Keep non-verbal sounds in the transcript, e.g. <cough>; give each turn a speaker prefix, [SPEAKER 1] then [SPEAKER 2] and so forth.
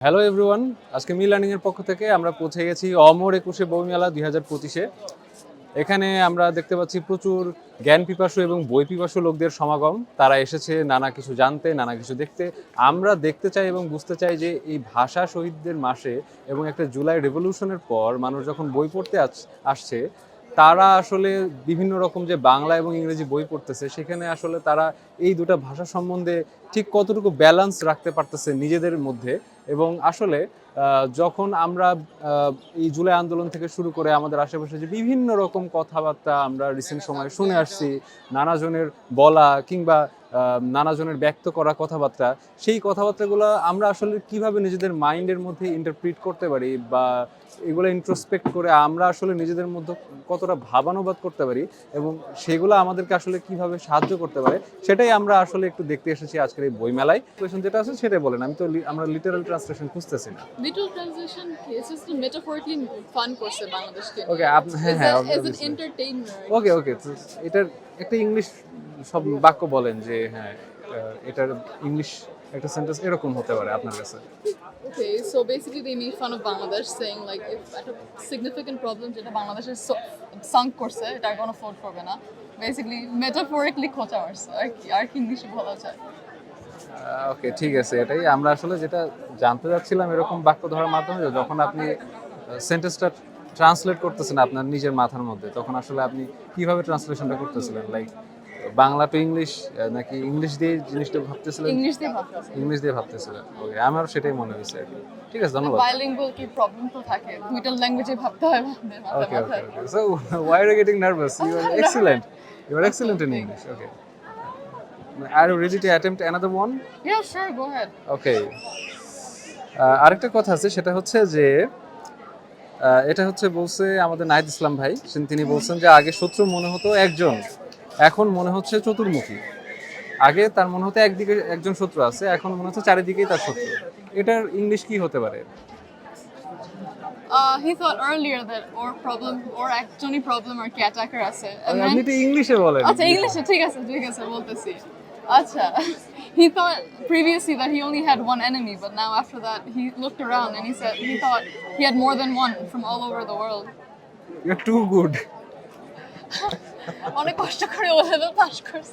[SPEAKER 1] Hello everyone আজকে me learning এর পক্ষ থেকে আমরা পৌঁছে গেছি অমর একুশে বইমেলা দুই হাজার পঁচিশে। এখানে আমরা দেখতে পাচ্ছি প্রচুর জ্ঞান পিপাসু এবং বই পিপাসু লোকদের সমাগম। তারা এসেছে নানা কিছু জানতে, নানা কিছু দেখতে। আমরা দেখতে চাই এবং বুঝতে চাই যে এই ভাষা শহীদদের মাসে এবং একটা জুলাই রেভলিউশনের পর মানুষ যখন বই পড়তে আস- আসছে তারা আসলে বিভিন্ন রকম যে বাংলা এবং ইংরেজি বই পড়তেছে, সেখানে আসলে তারা এই দুটো ভাষা সম্বন্ধে ঠিক কতটুকু ব্যালেন্স রাখতে পারতেছে নিজেদের মধ্যে এবং আসলে যখন আমরা এই জুলাই আন্দোলন থেকে শুরু করে আমাদের আশেপাশে যে বিভিন্ন রকম কথাবার্তা আমরা রিসেন্ট সময়ে শুনে আসছি, নানাজনের বলা কিংবা নানাজনের ব্যক্ত করা কথাবার্তা, সেই কথাবার্তাগুলো আমরা আসলে কীভাবে নিজেদের মাইন্ডের মধ্যে ইন্টারপ্রিট করতে পারি বা এগুলো ইন্ট্রোস্পেক্ট করে আমরা আসলে নিজেদের মধ্যে কতটা ভাবানুবাদ করতে পারি এবং সেগুলো আমাদেরকে আসলে কীভাবে সাহায্য করতে পারে সেটাই আমরা আসলে একটু দেখতে এসেছি আজকের এই বইমেলায়। Translation যেটা আছে সেটাই বলেন আমি তো আমরা লিটারাল ট্রান্সলেশন খুঁজতেছি না।
[SPEAKER 2] Literal translation is just metaphorically fun করছে বাংলাদেশকে
[SPEAKER 1] ওকে আপনি হ্যাঁ হ্যাঁ
[SPEAKER 2] an
[SPEAKER 1] obviously.
[SPEAKER 2] entertainer
[SPEAKER 1] okay okay এটার একটা ইংলিশ সব বাক্য বলেন যে হ্যাঁ এটার ইংলিশ একটা সেন্টেন্স এরকম হতে পারে আপনার কাছে।
[SPEAKER 2] Okay, so basically they made fun of Bangladesh, saying, like, if একটা significant problem যেটা বাংলাদেশের সাঙ্ক করছে, এটা আর কোনো ফোর্ট করবে না। বেসিক্যালি মেটাফরিক্যালি খোঁচা মারছে। আর কি
[SPEAKER 1] ওকে ঠিক আছে, এটাই। আমরা আসলে যেটা জানতে যাচ্ছিলাম এরকম বাক্য ধরার মাধ্যমে যখন আপনি সেন্টেন্সটা ট্রান্সলেট করতেছেন আপনার নিজের মাথার মধ্যে, তখন আসলে আপনি কীভাবে ট্রান্সলেশনটা করতেছিলেন? লাইক বাংলা টু ইংলিশ নাকি ইংলিশ দিয়ে জিনিসটা ভাবতেছিলেন
[SPEAKER 2] ইংলিশ দিয়ে ভাবতেছি
[SPEAKER 1] ইংলিশ দিয়ে ভাবতেছিলেন ওকে আমার সেটাই মনে হয়েছে আর কি ঠিক আছে ধন্যবাদ
[SPEAKER 2] বাইলিঙ্গুয়াল কি প্রবলেম তো থাকে দুইটা ল্যাঙ্গুয়েজে ভাবতে হয় মাথায়
[SPEAKER 1] okay. So why are you getting nervous? You are <laughs> excellent. You are excellent in English. Okay. Are you ready to attempt another one?
[SPEAKER 2] yeah sure go ahead
[SPEAKER 1] ওকে আরেকটা কথা আছে সেটা হচ্ছে যে এটা হচ্ছে বলছে আমাদের নাহিদ ইসলাম ভাই তিনি বলছেন যে আগে শত্রু মনে হতো একজন এখন মনে হচ্ছে চতুর্মুখী আগে তার মনে হতো একদিকে একজন শত্রু আছে এখন মনে হচ্ছে চারিদিকেই তার শত্রু এটার ইংলিশ কি হতে পারে
[SPEAKER 2] Uh, he thought earlier that or problem or একজনই problem আর কি attacker আছে
[SPEAKER 1] আপনি তো ইংলিশে বলেন
[SPEAKER 2] আচ্ছা ইংলিশে ঠিক আছে ঠিক আছে বলতেছি আচ্ছা he thought previously that he only had one enemy but now after that he looked around and he said he thought he had more than one from all over the world
[SPEAKER 1] you too good
[SPEAKER 2] অনেক কষ্ট করে ও level pass করছে